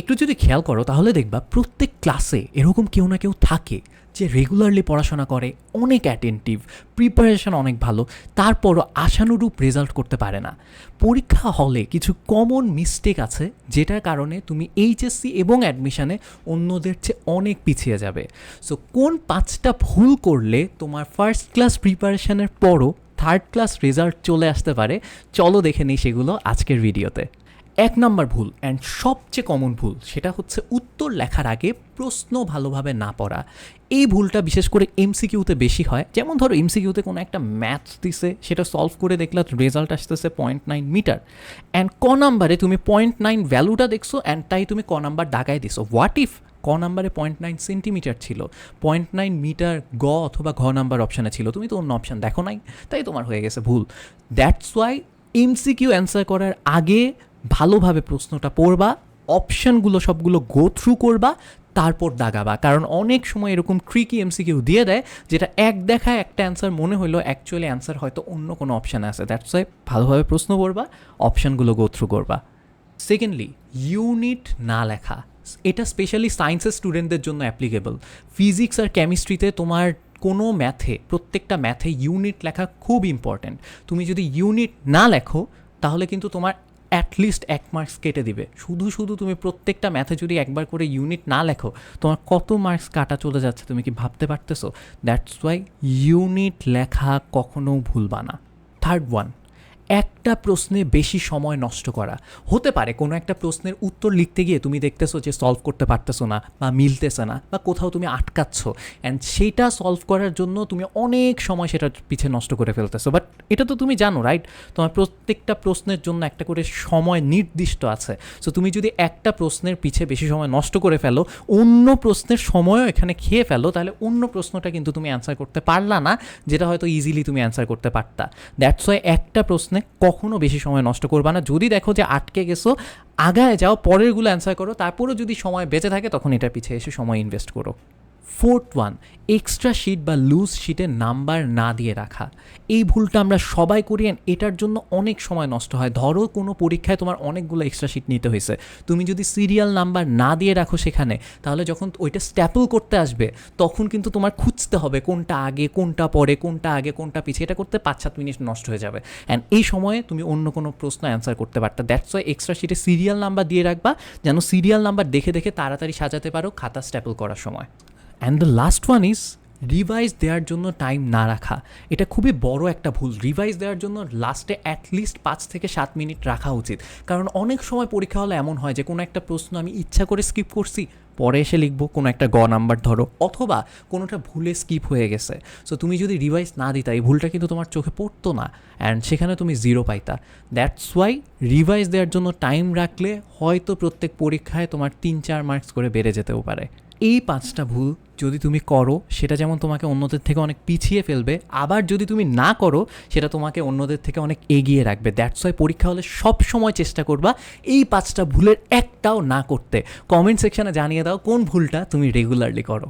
একটু যদি খেয়াল করো, তাহলে দেখবা প্রত্যেক ক্লাসে এরকম কেউ না কেউ থাকে যে রেগুলারলি পড়াশোনা করে, অনেক অ্যাটেন্টিভ প্রিপারেশন অনেক ভালো, তারপরও আশানুরূপ রেজাল্ট করতে পারে না। পরীক্ষা হলে কিছু কমন মিস্টেক আছে, যেটার কারণে তুমি এইচএসসি এবং অ্যাডমিশানে অন্যদের চেয়ে অনেক পিছিয়ে যাবে। সো কোন পাঁচটা ভুল করলে তোমার ফার্স্ট ক্লাস প্রিপারেশনের পরও থার্ড ক্লাস রেজাল্ট চলে আসতে পারে, চলো দেখে নিই সেগুলো আজকের ভিডিওতে এক নম্বর ভুল অ্যান্ড সবচেয়ে কমন ভুল, সেটা হচ্ছে উত্তর লেখার আগে প্রশ্ন ভালোভাবে না পড়া। এই ভুলটা বিশেষ করে এমসিকিউতে বেশি হয়। যেমন ধরো এমসিকিউতে কোনো একটা ম্যাথ দিছে, সেটা সলভ করে দেখলে রেজাল্ট আসতেছে পয়েন্ট নাইন মিটার অ্যান্ড ক নাম্বারে তুমি পয়েন্ট নাইন ভ্যালুটা দেখছ অ্যান্ড তাই তুমি ক নাম্বার দাগায় দিছো। হোয়াট ইফ ক নাম্বারে পয়েন্ট নাইন সেন্টিমিটার ছিল? পয়েন্ট নাইন মিটার গ অথবা ঘ নাম্বার অপশানে ছিল। তুমি তো অন্য অপশান দেখো নাই, তাই তোমার হয়ে গেছে ভুল। দ্যাটস ওয়াই এমসিকিউ অ্যান্সার করার আগে ভালোভাবে প্রশ্নটা পড়বা অপশানগুলো সবগুলো গো থ্রু করবা, তারপর দাগাবা। কারণ অনেক সময় এরকম ট্রিকি এমসিকিউ দিয়ে দেয়, যেটা এক দেখায় একটা অ্যান্সার মনে হলো অ্যাকচুয়ালি অ্যান্সার হয়তো অন্য কোনো অপশান আছে। দ্যাটস ওয়াই ভালোভাবে প্রশ্ন করবা অপশানগুলো গো থ্রু করবা। সেকেন্ডলি ইউনিট না লেখা। এটা স্পেশালি সায়েন্সের স্টুডেন্টদের জন্য অ্যাপ্লিকেবল ফিজিক্স আর কেমিস্ট্রিতে তোমার কোনো ম্যাথে প্রত্যেকটা ম্যাথে ইউনিট লেখা খুব ইম্পর্ট্যান্ট তুমি যদি ইউনিট না লেখো, তাহলে কিন্তু তোমার অ্যাটলিস্ট এক মার্কস কেটে দিবে। শুধু শুধু তুমি প্রত্যেকটা ম্যাথে যদি একবার করে ইউনিট না লেখো, তোমার কত মার্কস কাটা চলে যাচ্ছে তুমি কি ভাবতে পারতেছো? দ্যাটস ওয়াই ইউনিট লেখা কখনো ভুলবা না। থার্ড ওয়ান একটা প্রশ্নে বেশি সময় নষ্ট করা। হতে পারে কোনো একটা প্রশ্নের উত্তর লিখতে গিয়ে তুমি দেখতেছো যে সলভ করতে পারতেছো না বা মিলতেছে না বা কোথাও তুমি আটকাচ্ছ অ্যান্ড সেইটা সলভ করার জন্য তুমি অনেক সময় সেটার পিছে নষ্ট করে ফেলতেছো। বাট এটা তো তুমি জানো রাইট তোমার প্রত্যেকটা প্রশ্নের জন্য একটা করে সময় নির্দিষ্ট আছে। সো তুমি যদি একটা প্রশ্নের পিছে বেশি সময় নষ্ট করে ফেলো, অন্য প্রশ্নের সময়ও এখানে খেয়ে ফেলো, তাহলে অন্য প্রশ্নটা কিন্তু তুমি অ্যান্সার করতে পারলা না, যেটা হয়তো ইজিলি তুমি অ্যান্সার করতে পারতা। দ্যাটস ওয়াই একটা প্রশ্নে কখনো বেশি সময় নষ্ট করবা না। যদি দেখো যে আটকে গেছো, আগায় যাও, পরেরগুলো অ্যান্সার করো। তারপরেও যদি সময় বেঁচে থাকে, তখন এটা পিছিয়ে এসে সময় ইনভেস্ট করো। ফোর্থ ওয়ান এক্সট্রা শিট বা লুজ শিটে নাম্বার না দিয়ে রাখা। এই ভুলটা আমরা সবাই করি and এটার জন্য অনেক সময় নষ্ট হয়। ধরো কোনো পরীক্ষায় তোমার অনেকগুলো এক্সট্রা শিট নিতে হয়েছে। তুমি যদি সিরিয়াল নাম্বার না দিয়ে রাখো সেখানে, তাহলে যখন ওইটা স্ট্যাপল করতে আসবে, তখন কিন্তু তোমার খুঁজতে হবে কোনটা আগে, কোনটা পরে, কোনটা আগে, কোনটা পিছিয়ে এটা করতে পাঁচ সাত মিনিট নষ্ট হয়ে যাবে। অ্যান্ড এই সময়ে তুমি অন্য কোনো প্রশ্ন অ্যান্সার করতে পারতা। দ্যাটস ওয়াই এক্সট্রা শিটে সিরিয়াল নাম্বার দিয়ে রাখবা, যেন সিরিয়াল নাম্বার দেখে দেখে তাড়াতাড়ি সাজাতে পারো খাতা স্ট্যাপল করার সময়। And the last one is revise দেওয়ার জন্য টাইম না রাখা। এটা খুবই বড় একটা ভুল। রিভাইজ দেওয়ার জন্য লাস্টে অ্যাটলিস্ট পাঁচ থেকে সাত মিনিট রাখা উচিত। কারণ অনেক সময় পরীক্ষা হলে এমন হয় যে, কোনো একটা প্রশ্ন আমি ইচ্ছা করে স্কিপ করছি, পরে এসে লিখব কোনো একটা গ নাম্বার ধরো, অথবা কোনোটা ভুলে স্কিপ হয়ে গেছে। সো তুমি যদি রিভাইজ না দিতা, এই ভুলটা কিন্তু তোমার চোখে পড়তো না। অ্যান্ড সেখানে তুমি জিরো পাইতা। দ্যাটস ওয়াই রিভাইজ দেওয়ার জন্য টাইম রাখলে হয়তো প্রত্যেক পরীক্ষায় তোমার তিন, চার মার্কস করে বেড়ে যেতেও পারে। এই পাঁচটা ভুল যদি তুমি করো, সেটা যেমন তোমাকে অন্যদের থেকে অনেক পিছিয়ে ফেলবে, আবার যদি তুমি না করো, সেটা তোমাকে অন্যদের থেকে অনেক এগিয়ে রাখবে। দ্যাটস ওয়াই পরীক্ষা হলে সব সময় চেষ্টা করবা এই পাঁচটা ভুলের একটাও না করতে। কমেন্ট সেকশানে জানিয়ে দাও কোন ভুলটা তুমি রেগুলারলি করো।